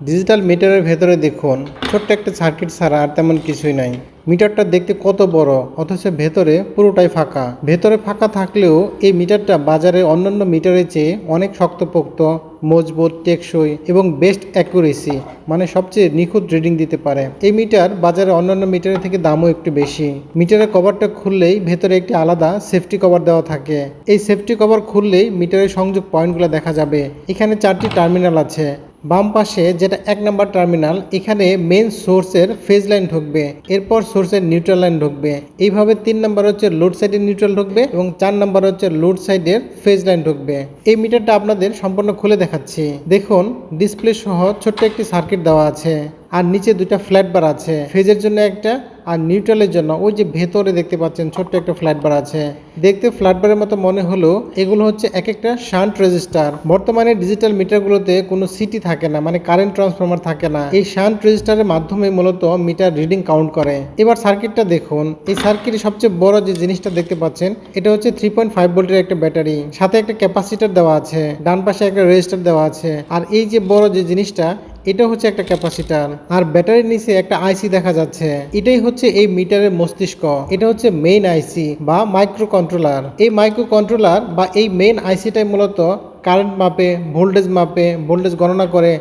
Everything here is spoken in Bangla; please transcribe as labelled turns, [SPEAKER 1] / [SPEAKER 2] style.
[SPEAKER 1] ডিজিটাল মিটারের ভেতরে দেখুন, ছোট্ট একটা সার্কিট ছাড়া আর তেমন কিছুই নাই। মিটারটা দেখতে কত বড়, অথচ ভেতরে পুরোটাই ফাঁকা। ভেতরে ফাঁকা থাকলেও এই মিটারটা বাজারে অন্যান্য মিটারের চেয়ে অনেক শক্তপোক্ত, মজবুত, টেকসই এবং বেস্ট অ্যাকুরেসি মানে সবচেয়ে নিখুঁত রিডিং দিতে পারে। এই মিটার বাজারে অন্যান্য মিটারের থেকে দামও একটু বেশি। মিটারের কভারটা খুললেই ভেতরে একটি আলাদা সেফটি কভার দেওয়া থাকে। এই সেফটি কভার খুললেই মিটারের সংযোগ পয়েন্টগুলো দেখা যাবে। এখানে চারটি টার্মিনাল আছে। বাম পাশে যেটা এক নাম্বার টার্মিনাল, এখানে মেন সোর্সের ফেজ লাইন ঢুকবে, এরপর সোর্সের নিউট্রাল লাইন ঢুকবে। এইভাবে তিন নাম্বার হচ্ছে লোড সাইডের নিউট্রাল ঢুকবে এবং চার নাম্বার হচ্ছে লোড সাইডের ফেজ লাইন ঢুকবে। এই মিটারটা আপনাদের সম্পূর্ণ খুলে দেখাচ্ছি। দেখুন ডিসপ্লে সহ ছোট্ট একটি সার্কিট দেওয়া আছে। আর নিচে দুইটা ফ্ল্যাট বার আছে। ফেজের জন্য একটা আর নিউট্রালের জন্য। ওই যে ভেতরে দেখতে পাচ্ছেন ছোট্ট একটা ফ্ল্যাট বার আছে। দেখতে ফ্ল্যাট বারের মতো মনে হলো, এগুলো হচ্ছে এক একটা শান্ট রেজিস্টার বর্তমানে ডিজিটাল মিটারগুলোতে কোনো সিটি থাকে না মানে কারেন্ট ট্রান্সফরমার থাকে না। এই শান্ট রেজিস্টারের মাধ্যমে মূলত মিটার রিডিং কাউন্ট করে। এবার সার্কিটটা দেখুন। এই সার্কিটের সবচেয়ে বড় যে জিনিসটা দেখতে পাচ্ছেন, এটা হচ্ছে থ্রি পয়েন্ট ফাইভ ভোল্টের একটা ব্যাটারি। সাথে একটা ক্যাপাসিটার দেওয়া আছে। ডান পাশে একটা রেজিস্টার দেওয়া আছে। আর এই যে বড় যে জিনিসটা এটা হচ্ছে একটা ক্যাপাসিটার। আর ব্যাটারির নিচে একটা আইসি দেখা যাচ্ছে। এটাই হচ্ছে এই মিটারের মস্তিষ্ক। এটা হচ্ছে মেইন আইসি বা মাইক্রো কন্ট্রোলার এই মাইক্রো কন্ট্রোলার বা এই মেইন আইসিটাই মূলত কারেন্ট মাপে ভোল্টেজ মাপে ভোল্টেজ গণনা করে